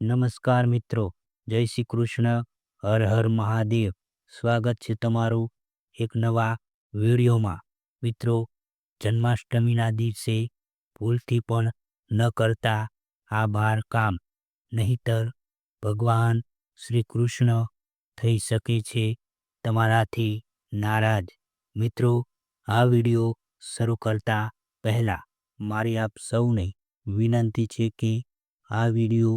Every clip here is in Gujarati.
નમસ્કાર મિત્રો, જય શ્રી કૃષ્ણ, હર હર મહાદેવ. સ્વાગત છે તમારું એક નવા વિડીયોમાં. મિત્રો, જન્માષ્ટમીના દિવસે ભૂલથી પણ ન કરતા આ બાર કામ. નહીતર ભગવાન શ્રી કૃષ્ણ થઈ શકે છે તમારાથી નારાજ. મિત્રો, આ વીડિયો શરૂ કરતા પહેલાં મારી આપ સૌને વિનંતી છે કે આ વીડિયો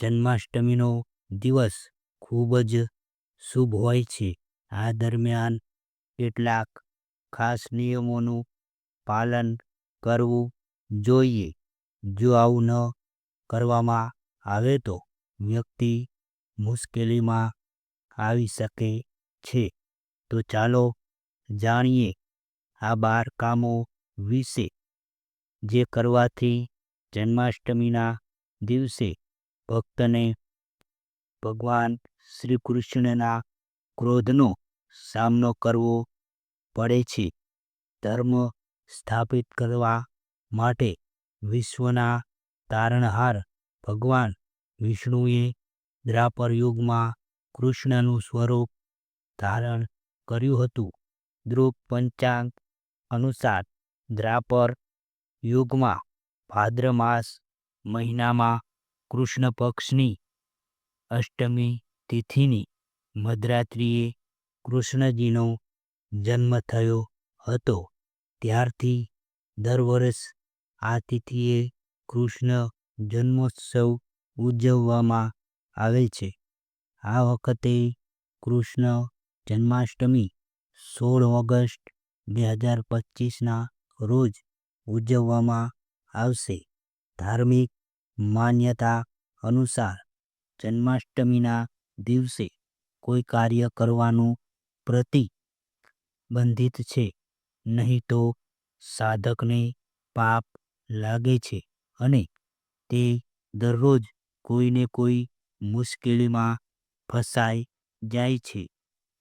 જન્માષ્ટમીનો દિવસ ખૂબ જ શુભ હોય છે. આ દરમિયાન કેટલાક ખાસ નિયમોનું પાલન કરવું જોઈએ. જો આવું ન કરવામાં આવે તો વ્યક્તિ મુશ્કેલીમાં આવી શકે છે. તો ચાલો જાણીએ આ બાર કામો વિશે. જે કરવાથી જન્માષ્ટમીના દિવસે ભક્તને ભગવાન શ્રી કૃષ્ણના ક્રોધનો સામનો કરવો પડે છે. ધર્મ સ્થાપિત કરવા માટે વિશ્વના તારણહાર ભગવાન વિષ્ણુએ દ્રાપર યુગમાં કૃષ્ણનું સ્વરૂપ ધારણ કર્યું હતું. ધ્રુવ પંચાંગ અનુસાર દ્રાપર યુગમાં ભાદ્ર માસ મહિનામાં કૃષ્ણ પક્ષની અષ્ટમી તિથિની મધરાત્રિએ કૃષ્ણજીનો જન્મ થયો હતો. ત્યારથી દર વર્ષ આ તિથિએ કૃષ્ણ જન્મોત્સવ ઉજવવામાં આવે છે. આ વખતે કૃષ્ણ જન્માષ્ટમી સોળ ઓગસ્ટ બે હજાર પચીસના રોજ ઉજવવામાં આવશે. ધાર્મિક માન્યતા અનુસાર જન્માષ્ટમીના દિવસે કોઈ કાર્ય કરવાનું પ્રતિબંધિત છે. નહીં તો સાધકને પાપ લાગે છે અને તે દરરોજ કોઈને કોઈ મુશ્કેલીમાં ફસાઈ જાય છે.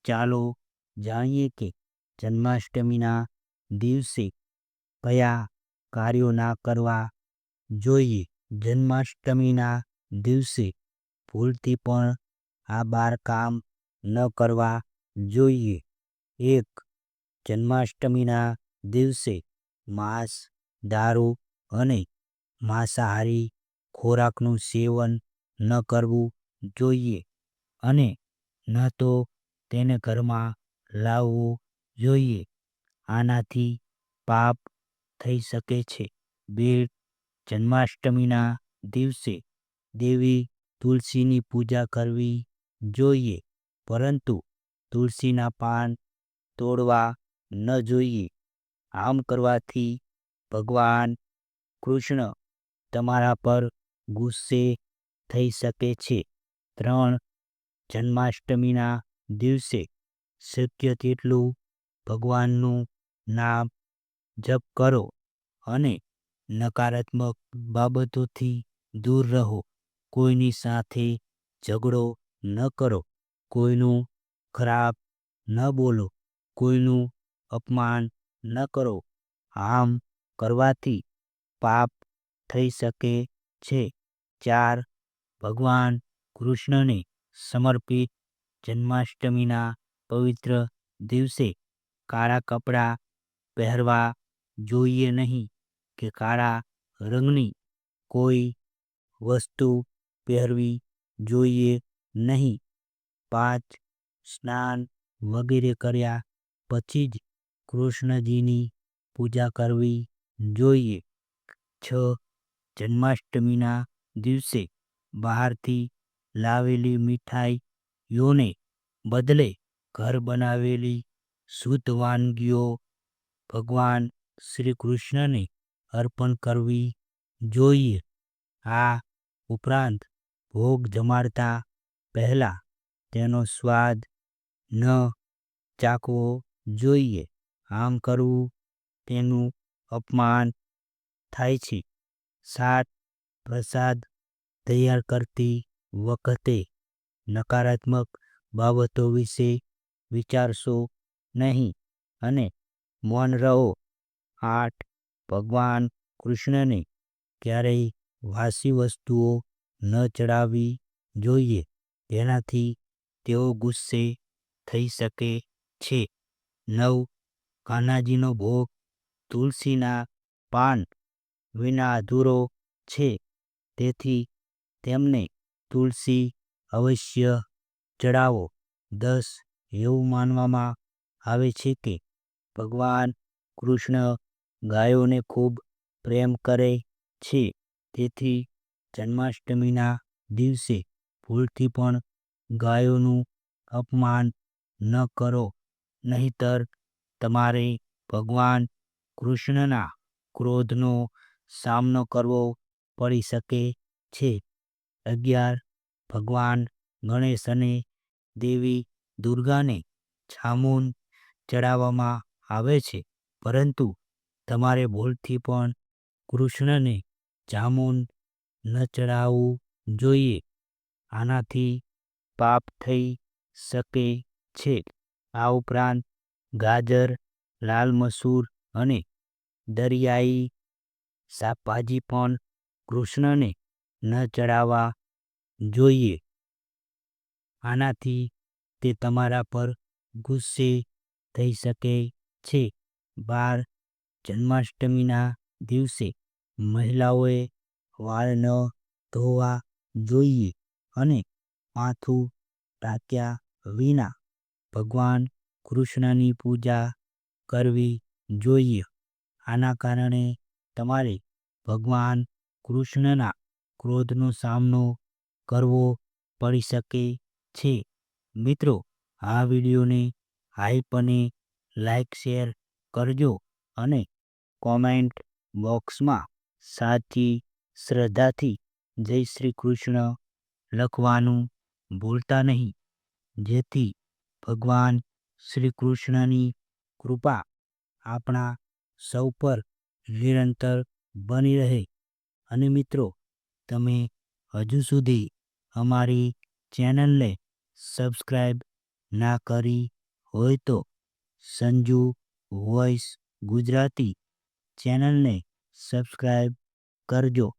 ચાલો જાણીએ કે જન્માષ્ટમીના દિવસે કયા કાર્યો ના કરવા જોઈએ. જન્માષ્ટમીના દિવસે ભૂલથી પણ આ બાર કામ ન કરવા જોઈએ. એક, જન્માષ્ટમીના દિવસે માંસ, દારૂ અને માંસાહારી ખોરાકનું સેવન ન કરવું જોઈએ અને ન તો તેને ઘરમાં લાવવું જોઈએ. આનાથી પાપ થઈ શકે છે. બે, જન્માષ્ટમીના દિવસે દેવી તુલસીની પૂજા કરવી જોઈએ. પરંતુ તુલસીના પાન તોડવા ન જોઈએ. આમ કરવાથી ભગવાન કૃષ્ણ તમારા પર ગુસ્સે થઈ શકે છે. ત્રણ જન્માષ્ટમીના દિવસે શક્ય તેટલું ભગવાનનું નામ જપ કરો અને નકારાત્મક બાબતોથી દૂર રહો. કોઈની સાથે ઝઘડો ન કરો, કોઈનું ખરાબ ન બોલો, કોઈનું અપમાન ન કરો. આમ કરવાથી પાપ થઈ શકે છે. ચાર, ભગવાન કૃષ્ણને સમર્પિત જન્માષ્ટમીના પવિત્ર દિવસે કાળા કપડાં પહેરવા જોઈએ નહીં કે કાળા રંગની કોઈ વસ્તુ પહેરવી જોઈએ નહીં. પાંચ સ્નાન વગેરે કર્યા પછી જ કૃષ્ણજીની પૂજા કરવી જોઈએ. છ જન્માષ્ટમીના દિવસે બહારથી લાવેલી મીઠાઈઓને બદલે ઘર બનાવેલી શુદ્ધ વાનગીઓ ભગવાન શ્રી કૃષ્ણને અર્પણ કરવી જોઈએ. આ ઉપરાંત ભોગ જમાડતા પહેલાં તેનો સ્વાદ ન ચાખવો જોઈએ. આમ કરવું તેનું અપમાન થાય છે. સાત પ્રસાદ તૈયાર કરતી વખતે નકારાત્મક બાબતો વિશે વિચારશો નહીં અને મૌન રહો. આઠ ભગવાન કૃષ્ણને ક્યારેય વાસી વસ્તુઓ ન ચડાવવી જોઈએ. તેનાથી તેઓ ગુસ્સે થઈ શકે છે. નવ. કાન્હાજીનો ભોગ તુલસીના પાન વિના અધૂરો છે. તેથી તેમને તુલસી અવશ્ય ચડાવો. દસ. એવું માનવામાં આવે છે કે ભગવાન કૃષ્ણ ગાયોને ખૂબ પ્રેમ કરે છે. તેથી જન્માષ્ટમીના દિવસે ભૂલથી પણ ગાયોનું અપમાન ન કરો, નહીતર તમારે ભગવાન કૃષ્ણના ક્રોધનો સામનો કરવો પડી શકે છે. અગિયાર, ભગવાન ગણેશ અને દેવી દુર્ગાને જામુન ચડાવવામાં આવે છે, પરંતુ તમારે ભૂલથી પણ કૃષ્ણને જામુન ન ચડાવવું જોઈએ. આનાથી પાપ થઈ શકે છે. આ ઉપરાંત ગાજર, લાલ મસૂર અને દરિયાઈ શાકભાજી પણ કૃષ્ણને ન ચડાવવા જોઈએ. આનાથી તે તમારા પર ગુસ્સે થઈ શકે છે. બાર જન્માષ્ટમીના દિવસે મહિલાઓએ વાળ ન ધોવા જોઈએ અને માથું ઢાંક્યા વિના ભગવાન કૃષ્ણની પૂજા કરવી જોઈએ. આના કારણે તમારે ભગવાન કૃષ્ણના ક્રોધનો સામનો કરવો પડી શકે છે. મિત્રો, આ વિડીયોને હાઈપ અને લાઈક શેર કરજો અને કોમેન્ટ બોક્સમાં સાચી શ્રદ્ધાથી જય શ્રી કૃષ્ણ લખવાનું ભૂલતા નહીં. જેથી ભગવાન શ્રી કૃષ્ણની કૃપા આપણા સૌ પર નિરંતર બની રહે. અને મિત્રો, તમે હજુ સુધી અમારી ચેનલને સબસ્ક્રાઈબ ના કરી હોય તો સંજુ વોઇસ ગુજરાતી ચેનલને સબસ્ક્રાઈબ કરજો.